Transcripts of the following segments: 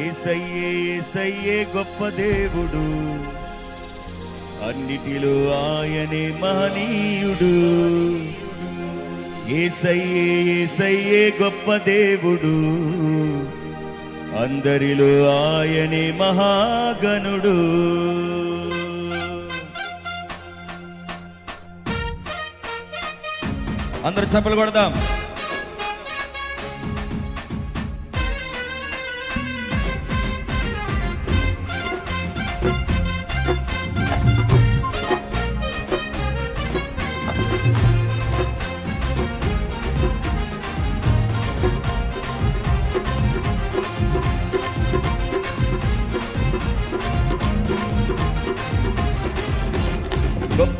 ఏసయ్యే ఏసయ్యే గొప్ప దేవుడు. అన్నిటిలో ఆయనే మహనీయుడు. ఏసయ్యే ఏసయ్యే గొప్ప దేవుడు. అందరిలో ఆయనే మహాగణుడు. అందరూ చెప్పలు కొడదాం.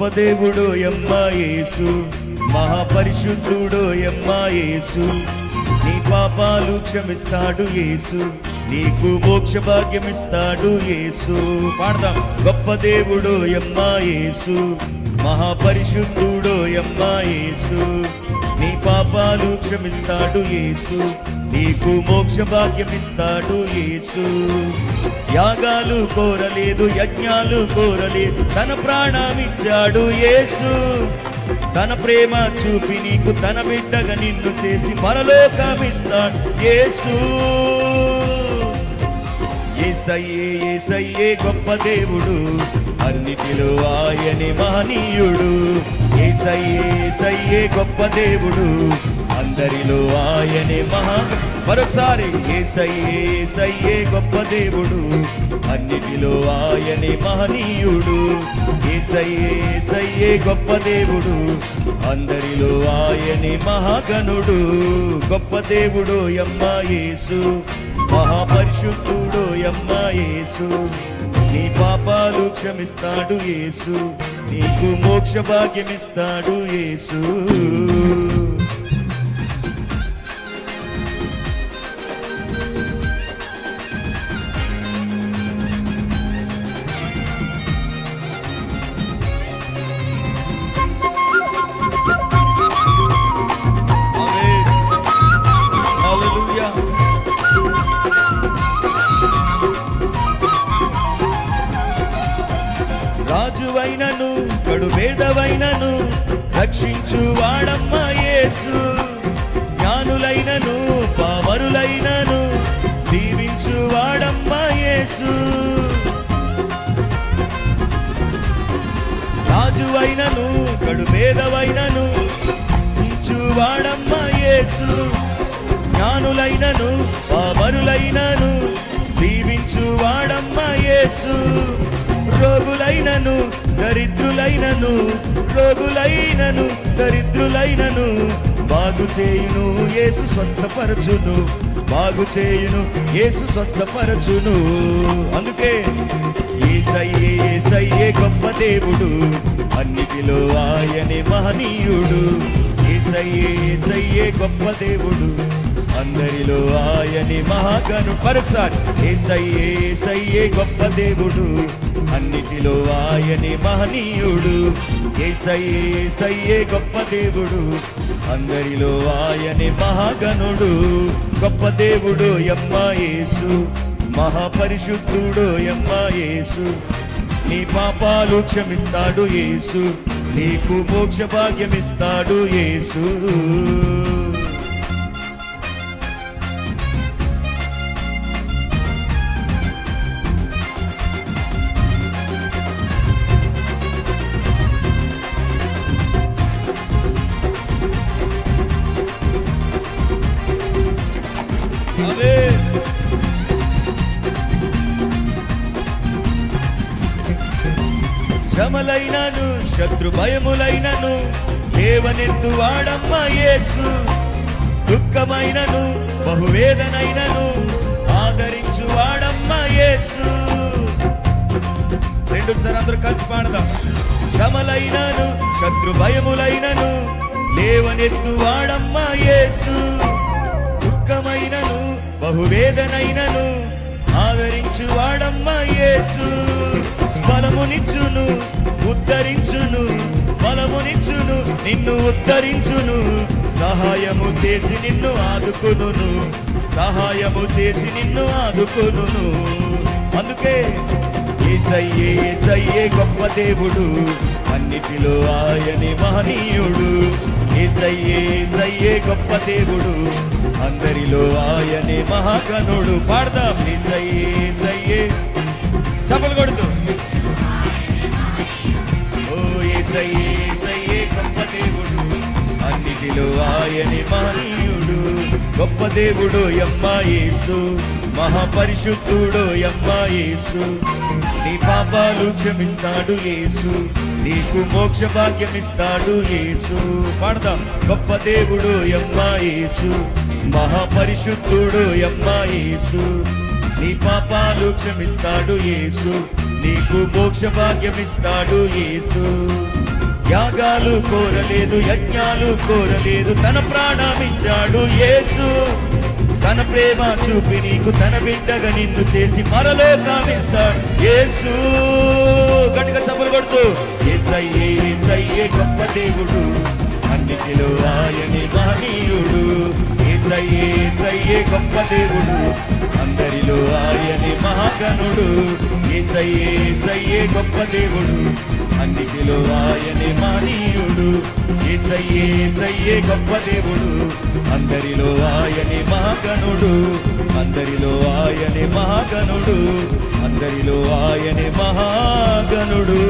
గొప్పదేవుడు దేవుడు మహాపరిశుద్ధుడు ఎమ్మా నీ పాపాలు క్షమిస్తాడు యేసు నీకు మోక్ష భాగ్యమిస్తాడు యేసు. పాడదాం. గొప్ప దేవుడు మహాపరిశుద్ధుడు ఎమ్మా నీ పాపాలు క్షమిస్తాడు యేసు నీకు మోక్ష భాగ్యమిస్తాడు యేసు. యాగాలు కోరలేదు యజ్ఞాలు కోరలేదు. తన ప్రాణమిచ్చాడు యేసు. తన ప్రేమ చూపి నీకు తన బిడ్డగా నిన్ను చేసి పరలోకమిస్తాడు యేసు. ఏసయ్యే ఏసయ్యే గొప్ప దేవుడు అన్నిటిలో ఆయనే మహనీయుడు. ఏసయ్యే ఏసయ్యే గొప్ప దేవుడు అందరిలో ఆయనే మహా మరొకసారి ఏసయ్యే గొప్ప దేవుడు? అన్నిటిలో ఆయనే మహనీయుడు. ఏసయ్యే గొప్ప దేవుడు? అందరిలో ఆయనే మహాగణుడు. గొప్ప దేవుడు అమ్మా యేసు. మహాపరిశుద్ధుడు అమ్మా యేసు. నీ పాపాలు క్షమిస్తాడు యేసు. నీకు మోక్ష భాగ్యమిస్తాడు యేసు. రాజువైనను కడుబేదవైనను రక్షించు వాడమ్మ యేసు. జ్ఞానులైనను పామరులైనను దీవించు వాడమ్మ యేసు. రాజువైనను కడుబేదవైనను వాడమ్మ యేసు. జ్ఞానులైనను పామరులైనను దీవించు వాడమ్మ యేసు. రోగులైనను దరిద్రులైనను రోగులైనను దరిద్రులైనను. బాగు చేయును యేసు స్వస్థపరచును బాగు చేయును యేసు స్వస్థపరచును. అందుకే ఏసయ్యే ఏసయ్యే గొప్ప దేవుడు అన్నిటిలో ఆయనే మహనీయుడు. ఏసయ్యే ఏసయ్యే గొప్ప దేవుడు అందరిలో ఆయనే మహాగను మరొకసారి ఏసయ్యే ఏసయ్యే గొప్ప దేవుడు. అన్నిటిలో ఆయనే మహనీయుడు. ఏసయ్యే ఏసయ్యే గొప్ప దేవుడు. అందరిలో ఆయనే మహాగణుడు. గొప్ప దేవుడు యమ్మ యేసు. మహాపరిశుద్ధుడు యమ్మ యేసు. నీ పాపాలు క్షమిస్తాడు యేసు. నీకు మోక్ష భాగ్యమిస్తాడు యేసు. శ్రమలైనను శత్రు భయములైనను దేవనెందు వాడమ్మ యేసు. దుఃఖమైనను బహువేదనైనను ఆదరించు వాడమ్మ యేసు. రెండు సార్ అందరూ కలిసి పాడదాం. శ్రమలైనను శత్రు భయములైనను లేవనెత్తు వాడమ్మ యేసు. దుఃఖమైనను బహువేదనైనను ఆదరించు వాడమ్మ యేసు. బలమునిచ్చును ఉద్ధరించును బలమునిచ్చును నిన్ను ఉద్ధరించును. సహాయము చేసి నిన్ను ఆదుకును సహాయము చేసి నిన్ను ఆదుకును అందుకే ఏసయ్యే ఏసయ్యే గొప్ప దేవుడు అన్నిటిలో ఆయనే మహనీయుడు. ఏసయ్యే ఏసయ్యే గొప్ప దేవుడు అందరిలో ఆయనే మహాగణుడు. పాడదాం ఏసయ్యే ఏసయ్యే. చప్పలు కొడుతూ. గొప్ప దేవుడు? అన్నిటిలో ఆయనే మహనీయుడు గొప్ప దేవుడు యమ్మ యేసు. మహాపరిశుద్ధుడు యమ్మ యేసు. నీ పాపాలు క్షమిస్తాడు యేసు. నీకు మోక్ష భాగ్యం ఇస్తాడు యేసు. పాడదాం. గొప్ప దేవుడు యమ్మ యేసు. మహాపరిశుద్ధుడు యమ్మ యేసు. నీ పాపాలు క్షమిస్తాడు యేసు. నీకు మోక్ష భాగ్యం ఇస్తాడు యేసు. యాగాలు కోరలేదు యజ్ఞాలు కోరలేదు తన ప్రాణమిచ్చాడు యేసు. తన ప్రేమ చూపి నీకు తన బిడ్డగా నిన్ను చేసి పరలోకమిస్తాడు యేసు. గట్టిగా చప్పలు కొడుతూ ఏసయ్యే ఏసయ్యే గొప్ప దేవుడు అన్నిటిలో ఆయనే మహనీయుడు. ఏసయ్యే ఏసయ్యే గొప్ప దేవుడు అందరిలో ఆయనే మహాగణుడు ఏసయ్యే ఏసయ్యే గొప్ప దేవుడు. అన్నిటిలో ఆయనే మహనీయుడు ఏసయ్యే ఏసయ్యే గొప్ప దేవుడు. అందరిలో ఆయనే మహాగణుడు. అందరిలో ఆయనే మహాగణుడు. అందరిలో ఆయనే మహాగణుడు.